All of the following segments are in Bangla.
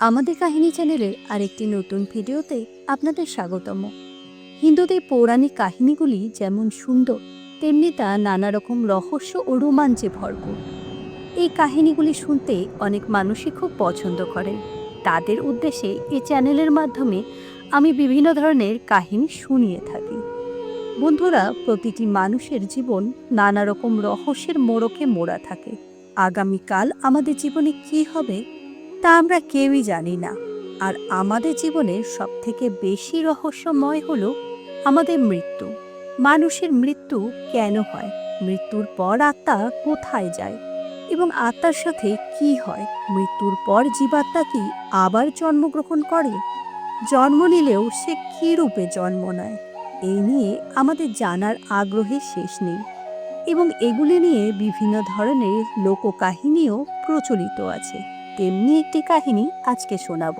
আমাদের কাহিনী চ্যানেলের আরেকটি নতুন ভিডিওতে আপনাদের স্বাগতম। হিন্দুদের পৌরাণিক কাহিনীগুলি যেমন সুন্দর, তেমনি তা নানা রকম রহস্য ও রোমাঞ্চে ভরপুর। এই কাহিনীগুলি শুনতে অনেক মানুষই খুব পছন্দ করেন তাদের উদ্দেশ্যে এই চ্যানেলের মাধ্যমে আমি বিভিন্ন ধরনের কাহিনী শুনিয়ে থাকি। বন্ধুরা, প্রতিটি মানুষের জীবন নানা রকম রহস্যের মোড়কে মোড়া থাকে। আগামীকাল আমাদের জীবনে কি হবে তা আমরা কেউই জানি না। আর আমাদের জীবনের সবথেকে বেশি রহস্যময় হল আমাদের মৃত্যু। মানুষের মৃত্যু কেন হয়? মৃত্যুর পর আত্মা কোথায় যায়? এবং আত্মার সাথে কি হয়? মৃত্যুর পর জীবাত্মা কি আবার জন্মগ্রহণ করে? জন্ম নিলেও সে কী রূপে জন্ম নেয়? এই নিয়ে আমাদের জানার আগ্রহের শেষ নেই। এবং এগুলি নিয়ে বিভিন্ন ধরনের লোককাহিনীও প্রচলিত আছে। তেমনি একটি কাহিনী আজকে শোনাব।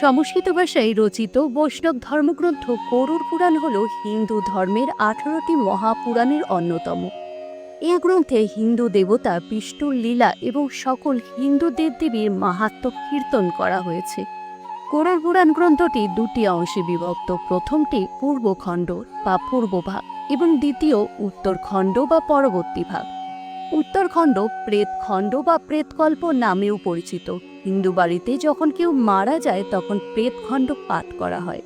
সংস্কৃত ভাষায় রচিত বৈষ্ণব ধর্মগ্রন্থ গরুর পুরাণ হল হিন্দু ধর্মের আঠারোটি মহাপুরাণের অন্যতম। এ গ্রন্থে হিন্দু দেবতা বিষ্ণুর লীলা এবং সকল হিন্দু দেবদেবীর মাহাত্ম্য কীর্তন করা হয়েছে। গরুর পুরাণ গ্রন্থটি দুটি অংশে বিভক্ত। প্রথমটি পূর্বখণ্ড বা পূর্বভাগ এবং দ্বিতীয় উত্তরখণ্ড বা পরবর্তী ভাগ। উত্তরখণ্ড প্রেতখণ্ড বা প্রেতকল্প নামেও পরিচিত। হিন্দু বাড়িতে যখন কেউ মারা যায়, তখন প্রেতখণ্ড পাঠ করা হয়।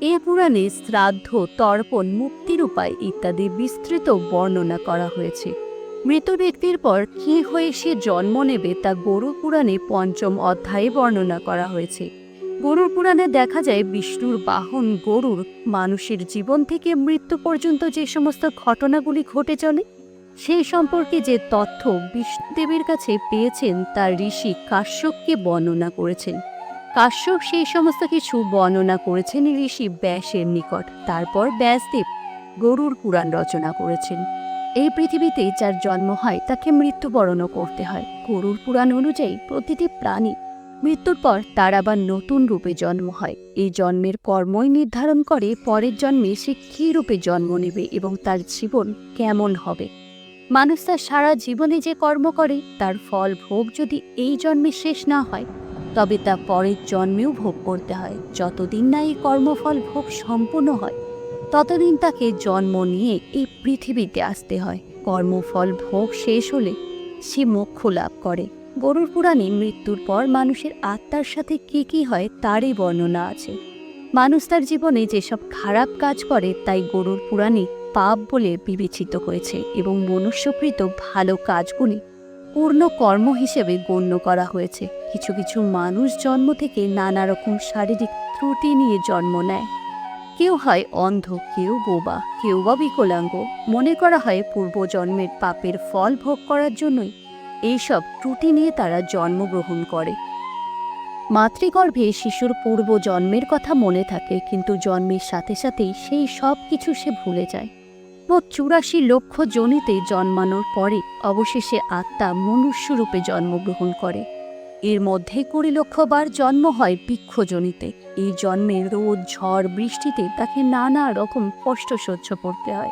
এ পুরাণে শ্রাদ্ধ, তর্পণ মুক্তির উপায় ইত্যাদি বিস্তৃত বর্ণনা করা হয়েছে। মৃত ব্যক্তির পর কী হয়ে সে জন্ম নেবে, তা গরু পুরাণে পঞ্চম অধ্যায়ে বর্ণনা করা হয়েছে। গরুর পুরাণে দেখা যায়, বিষ্ণুর বাহন গরুর মানুষের জীবন থেকে মৃত্যু পর্যন্ত যে সমস্ত ঘটনাগুলি ঘটে চলে সেই সম্পর্কে যে তথ্য বিষ্ণুদেবের কাছে পেয়েছেন তার ঋষি কাশ্যপকে বর্ণনা করেছেন। কাশ্যপ সেই সমস্ত কিছু বর্ণনা করেছেন ঋষি ব্যাসের নিকট। তারপর ব্যাসদেব গরুর পুরাণ রচনা করেছেন। এই পৃথিবীতে যার জন্ম হয়, তাকে মৃত্যুবরণও করতে হয়। গরুর পুরাণ অনুযায়ী প্রতিটি প্রাণী মৃত্যুর পর তার আবার নতুন রূপে জন্ম হয়। এই জন্মের কর্মই নির্ধারণ করে পরের জন্মে সে কী রূপে জন্ম নেবে এবং তার জীবন কেমন হবে। মানুষ তার সারা জীবনে যে কর্ম করে, তার ফল ভোগ যদি এই জন্মে শেষ না হয়, তবে তা পরের জন্মেও ভোগ করতে হয়। যতদিন না এই কর্মফল ভোগ সম্পূর্ণ হয়, ততদিন তাকে জন্ম নিয়ে এই পৃথিবীতে আসতে হয়। কর্মফল ভোগ শেষ হলে সে মোক্ষ লাভ করে। গরুর পুরাণে মৃত্যুর পর মানুষের আত্মার সাথে কি কি হয়, তারই বর্ণনা আছে। মানুষ তার জীবনে যেসব খারাপ কাজ করে, তাই গরুর পুরাণে পাপ বলে বিবেচিত হয়েছে এবং মনুষ্যকৃত ভালো কাজগুলি পূর্ণ কর্ম হিসেবে গণ্য করা হয়েছে। কিছু কিছু মানুষ জন্ম থেকে নানা রকম শারীরিক ত্রুটি নিয়ে জন্ম নেয়। কেউ হয় অন্ধ, কেউ বোবা, কেউ বা বিকলাঙ্গ। মনে করা হয় পূর্বজন্মের পাপের ফল ভোগ করার জন্যই এইসব ত্রুটি নিয়ে তারা জন্মগ্রহণ করে। মাতৃগর্ভে শিশুর পূর্ব জন্মের কথা মনে থাকে, কিন্তু জন্মের সাথে সাথেই সেই সব কিছু সে ভুলে যায়। মোট চুরাশি লক্ষ জনিতে জন্মানোর পরে অবশেষে আত্মা মনুষ্যরূপে জন্মগ্রহণ করে। এর মধ্যে কুড়ি লক্ষ বার জন্ম হয় বৃক্ষজনিতে। এই জন্মে রোদ, ঝড়, বৃষ্টিতে তাকে নানা রকম কষ্ট সহ্য করতে হয়।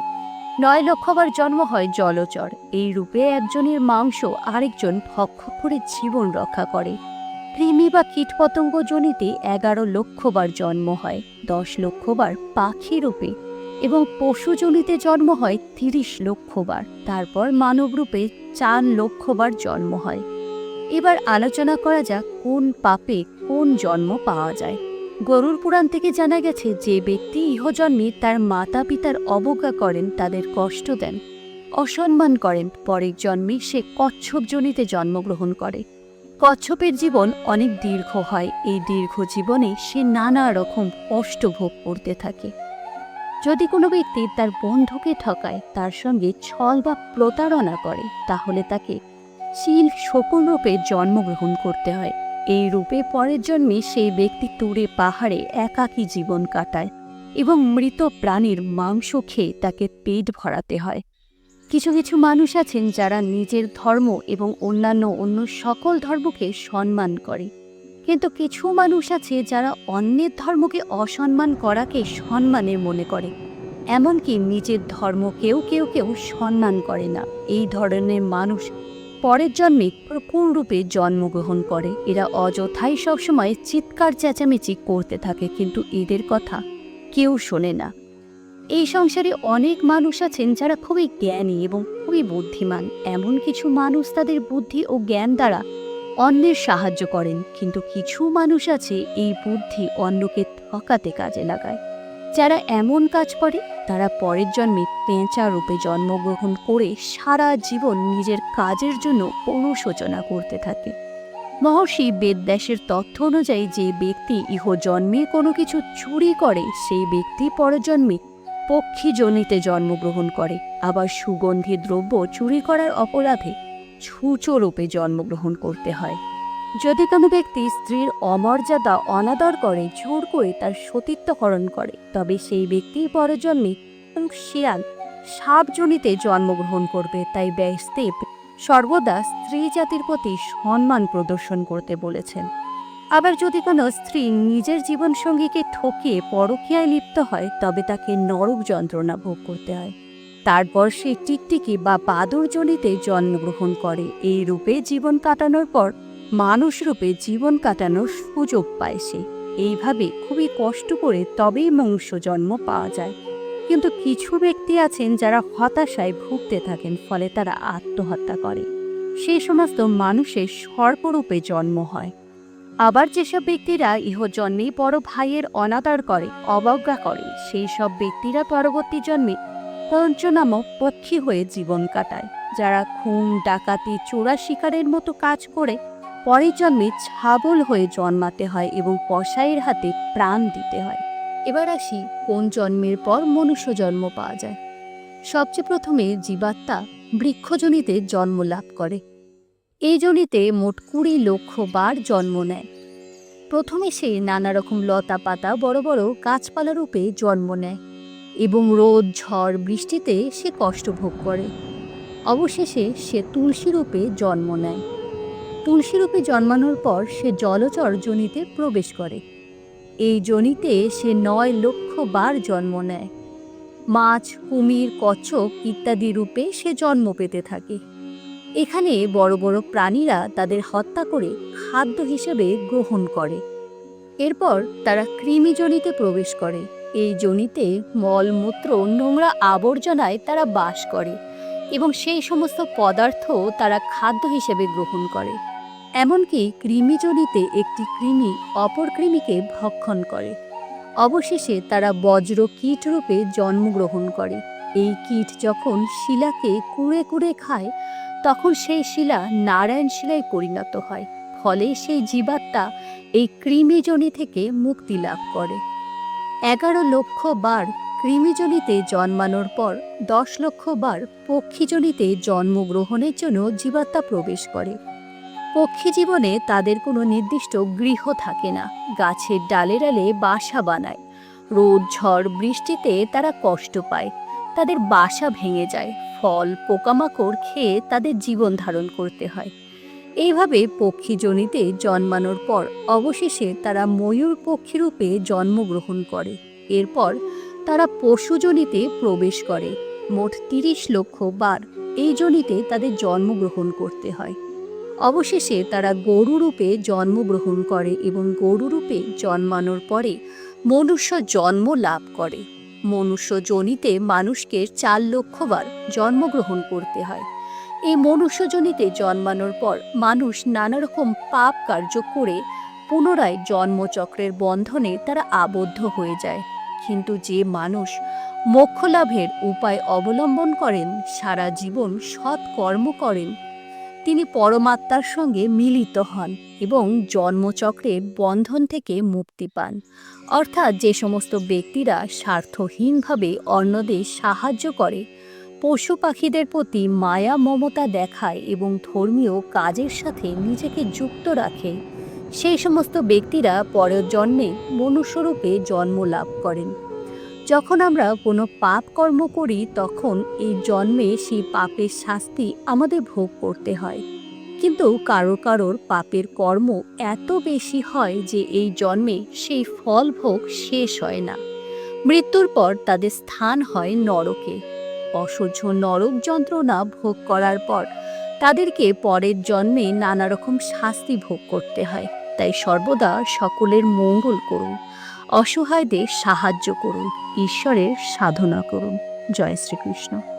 নয় লক্ষবার জন্ম হয় জলচর। এই রূপে একজনের মাংস আরেকজন ভক্ষ করে জীবন রক্ষা করে। কৃমি বা কীটপতঙ্গ জনিতে এগারো লক্ষবার জন্ম হয়। দশ লক্ষবার পাখি রূপে এবং পশুজনিতে জন্ম হয় তিরিশ লক্ষবার। তারপর মানবরূপে চার লক্ষবার জন্ম হয়। এবার আলোচনা করা যাক কোন পাপে কোন জন্ম পাওয়া যায়। গরুর পুরাণ থেকে জানা গেছে যে ব্যক্তি ইহজন্মে তার মাতা পিতার অবজ্ঞা করেন, তাদের কষ্ট দেন, অসম্মান করেন। পরের জন্মে সে কচ্ছপ জনিতে জন্মগ্রহণ করে। কচ্ছপের জীবন অনেক দীর্ঘ হয়। এই দীর্ঘ জীবনে সে নানা রকম কষ্ট ভোগ করতে থাকে। যদি কোনো ব্যক্তি তার বন্ধুকে ঠকায়, তার সঙ্গে ছল বা প্রতারণা করে, তাহলে তাকে শিল শকুন রূপে জন্মগ্রহণ করতে হয়। এই রূপে পরের জন্মে সেই ব্যক্তি তুরে পাহাড়ে একাকী জীবন কাটায় এবং মৃত প্রাণীর মাংস খেয়ে তাকে পেট ভরাতে হয়। কিছু কিছু মানুষ আছেন যারা নিজের ধর্ম এবং অন্যান্য অন্য সকল ধর্মকে সম্মান করে। কিন্তু কিছু মানুষ আছে যারা অন্যের ধর্মকে অসম্মান করাকে সম্মানের মনে করে। এমনকি নিজের ধর্মকেও কেউ কেউ সম্মান করে না। এই ধরনের মানুষ পরের জন্মে প্রপূর্ণরূপে জন্মগ্রহণ করে। এরা অযথাই সবসময় চিৎকার, চেঁচামেচি করতে থাকে, কিন্তু এদের কথা কেউ শোনে না। এই সংসারে অনেক মানুষ আছেন যারা খুবই জ্ঞানী এবং খুবই বুদ্ধিমান। এমন কিছু মানুষ তাদের বুদ্ধি ও জ্ঞান দ্বারা অন্যের সাহায্য করেন, কিন্তু কিছু মানুষ আছে এই বুদ্ধি অন্যকে ঠকাতে কাজে লাগায়। যারা এমন কাজ করে, তারা পরের জন্মে পেঁচা রূপে জন্মগ্রহণ করে সারা জীবন নিজের কাজের জন্য অনুশোচনা করতে থাকে। মহর্ষি বেদব্যাসের তথ্য অনুযায়ী যে ব্যক্তি ইহ জন্মে কোনো কিছু চুরি করে, সেই ব্যক্তি পরজন্মে পক্ষী জনিতে জন্মগ্রহণ করে। আবার সুগন্ধি দ্রব্য চুরি করার অপরাধে রূপে জন্মগ্রহণ করতে হয়। যদি কোনো ব্যক্তি স্ত্রীর অমর্যাদা অনাদর করে, জোর করে তার সতীত্বকরণ করে, তবে সেই ব্যক্তি পরজন্মে শিয়াল সাপজনিতে জন্মগ্রহণ করবে। তাই ব্যাসদেব সর্বদা স্ত্রী জাতির প্রতি সম্মান প্রদর্শন করতে বলেছেন। আবার যদি কোনো স্ত্রী নিজের জীবনসঙ্গীকে ঠকিয়ে পরকীয়ায় লিপ্ত হয়, তবে তাকে নরক যন্ত্রণা ভোগ করতে হয়। তারপর সে টিকটিকি বা বাদরজনিতে জন্মগ্রহণ করে। এই রূপে জীবন কাটানোর পর মানুষ রূপে জীবন কাটানোর সুযোগ পায় সে। এইভাবে খুবই কষ্ট করে তবেই মনুষ্য জন্ম পাওয়া যায়। কিন্তু কিছু ব্যক্তি আছেন যারা হতাশায় ভুগতে থাকেন, ফলে তারা আত্মহত্যা করে। সেই সমস্ত মানুষের সর্পরূপে জন্ম হয়। আবার যেসব ব্যক্তিরা ইহ জন্মে বড় ভাইয়ের অনাদার করে, অবজ্ঞা করে, সেই সব ব্যক্তিরা পরবর্তী জন্মে পঞ্চ নামক পক্ষী হয়ে জীবন কাটায়। যারা খুন, ডাকাতি, চোরা শিকারের মতো কাজ করে, পরের ছাবল হয়ে জন্মাতে হয় এবং কসাইয়ের হাতে প্রাণ দিতে হয়। এবার আসি কোন জন্মের পর মনুষ্য জন্ম পাওয়া যায়। সবচেয়ে প্রথমে জীবাত্মা বৃক্ষজনিতে জন্ম লাভ করে। এই জনিতে মোট কুড়ি লক্ষ বার জন্ম নেয়। প্রথমে সে নানা রকম লতা পাতা বড় বড় গাছপালা রূপে জন্ম নেয়। এবং রোদ, ঝড়, বৃষ্টিতে সে কষ্ট ভোগ করে। অবশেষে সে তুলসী রূপে জন্ম নেয়। তুলসী রূপে জন্মানোর পর সে জলচর জনিতে প্রবেশ করে। এই জনিতে সে নয় লক্ষ বার জন্ম নেয়। মাছ, কুমির, কচ্ছপ ইত্যাদি রূপে সে জন্ম পেতে থাকে। এখানে বড় বড় প্রাণীরা তাদের হত্যা করে খাদ্য হিসেবে গ্রহণ করে। এরপর তারা কৃমিজনিতে প্রবেশ করে। এই জনিতে মলমূত্র নোংরা আবর্জনায় তারা বাস করে এবং সেই সমস্ত পদার্থ তারা খাদ্য হিসেবে গ্রহণ করে। এমনকি কৃমিজনিতে একটি কৃমি অপর কৃমিকে ভক্ষণ করে। অবশেষে তারা বজ্র কীট রূপে জন্মগ্রহণ করে। এই কীট যখন শিলাকে কুড়ে কুড়ে খায়, তখন সেই শিলা নারায়ণ শিলায় পরিণত হয়। ফলে সেই জীবাত্মা এই কৃমিজনি থেকে মুক্তি লাভ করে। এগারো লক্ষ বার কৃমিজনিতে জন্মানোর পর দশ লক্ষ বার পক্ষীজনিতে জন্মগ্রহণের জন্য জীবাত্মা প্রবেশ করে। পক্ষী জীবনে তাদের কোনো নির্দিষ্ট গৃহ থাকে না। গাছের ডালে ডালে বাসা বানায়। রোদ, ঝড়, বৃষ্টিতে তারা কষ্ট পায়। তাদের বাসা ভেঙে যায়। ফল, পোকামাকড় খেয়ে তাদের জীবন ধারণ করতে হয়। এইভাবে পক্ষীজনিতে জন্মানোর পর অবশেষে তারা ময়ূর পক্ষীরূপে জন্মগ্রহণ করে। এরপর তারা পশুজনিতে প্রবেশ করে। মোট তিরিশ লক্ষ বার এই জনিতে তাদের জন্মগ্রহণ করতে হয়। অবশেষে তারা গরুরূপে জন্মগ্রহণ করে এবং গরুরূপে জন্মানোর পরে মনুষ্য জন্ম লাভ করে। মনুষ্য জনিতে মানুষকে চার লক্ষবার জন্মগ্রহণ করতে হয়। এই মনুষ্যজনিতে জন্মানোর পর মানুষ নানা রকম পাপ কার্য করে পুনরায় জন্মচক্রের বন্ধনে তারা আবদ্ধ হয়ে যায়। কিন্তু যে মানুষ মোক্ষ লাভের উপায় অবলম্বন করেন, সারা জীবন সৎ কর্ম করেন, তিনি পরমাত্মার সঙ্গে মিলিত হন এবং জন্মচক্রের বন্ধন থেকে মুক্তি পান। অর্থাৎ যে সমস্ত ব্যক্তিরা স্বার্থহীনভাবে অন্যদের সাহায্য করে পশু পাখিদের প্রতি মায়া মমতা দেখায় এবং ধর্মীয় কাজের সাথে নিজেকে যুক্ত রাখে। সেই সমস্ত ব্যক্তিরা পরের জন্মে মনুষ্যরূপে জন্ম লাভ করেন। যখন আমরা কোনো পাপ কর্ম করি, তখন এই জন্মে সেই পাপের শাস্তি আমাদের ভোগ করতে হয়। কিন্তু কারও কারোর পাপের কর্ম এত বেশি হয় যে এই জন্মে সেই ফল ভোগ শেষ হয় না। মৃত্যুর পর তাদের স্থান হয় নরকে। অসহ্য নরক যন্ত্রণা ভোগ করার পর তাদেরকে পরের জন্মে নানা রকম শাস্তি ভোগ করতে হয়। তাই সর্বদা সকলের মঙ্গল করুন, অসহায়দের সাহায্য করুন, ঈশ্বরের সাধনা করুন। জয় শ্রীকৃষ্ণ।